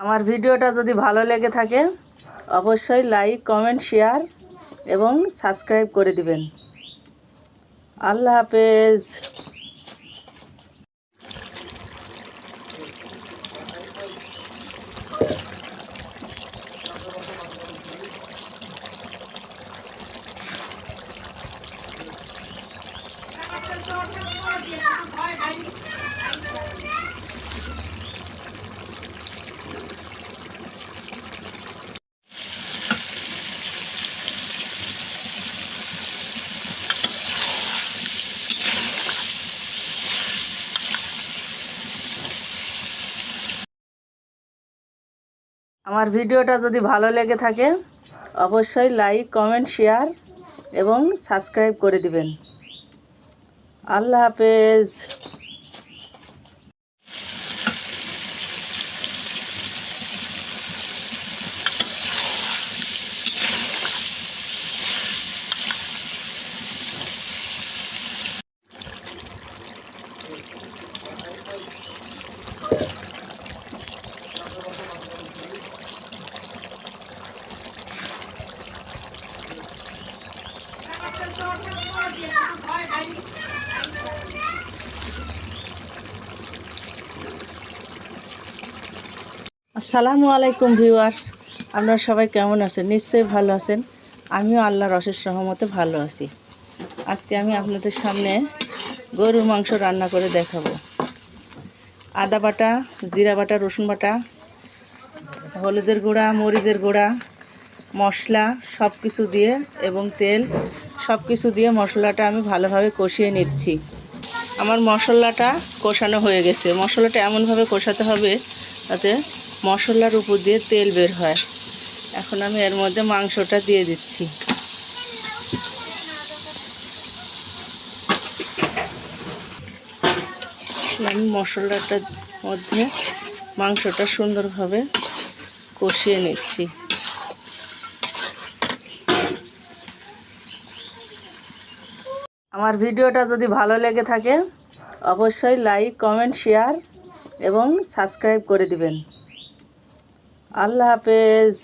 আমার ভিডিওটা যদি ভালো লেগে থাকে অবশ্যই লাইক কমেন্ট শেয়ার এবং সাবস্ক্রাইব করে দিবেন আল্লাহ হাফেজ আমার ভিডিওটা যদি ভালো লেগে থাকে, অবশ্যই লাইক কমেন্ট শেয়ার এবং সাবস্ক্রাইব করে দিবেন। আল্লাহ হাফেজ। আসসালামু আলাইকুম ভিউয়ার্স, আপনারা সবাই কেমন আছেন? নিশ্চয়ই ভালো আছেন। আমিও আল্লাহর অশেষ রহমতে ভালো আছি। আজকে আমি আপনাদের সামনে গরুর মাংস রান্না করে দেখাবো। আদা বাটা, জিরা বাটা, রসুন বাটা, হলুদের গুঁড়া, মরিচের গুঁড়া, মশলা সব কিছু দিয়ে এবং তেল সব কিছু দিয়ে মশলাটা আমি ভালোভাবে কষিয়ে নিচ্ছি। আমার মশলাটা কষানো হয়ে গেছে। মশলাটা এমনভাবে কষাতে হবে যাতে মশলার উপর দিয়ে তেল বের হয়। এখন আমি এর মধ্যে মাংসটা দিয়ে দিচ্ছি। আমি মশলাটার মধ্যে মাংসটা সুন্দরভাবে কষিয়ে নিচ্ছি। আমার ভিডিওটা যদি ভালো লেগে থাকে, অবশ্যই লাইক কমেন্ট শেয়ার এবং সাবস্ক্রাইব করে দিবেন। আল্লাহ হাফেজ।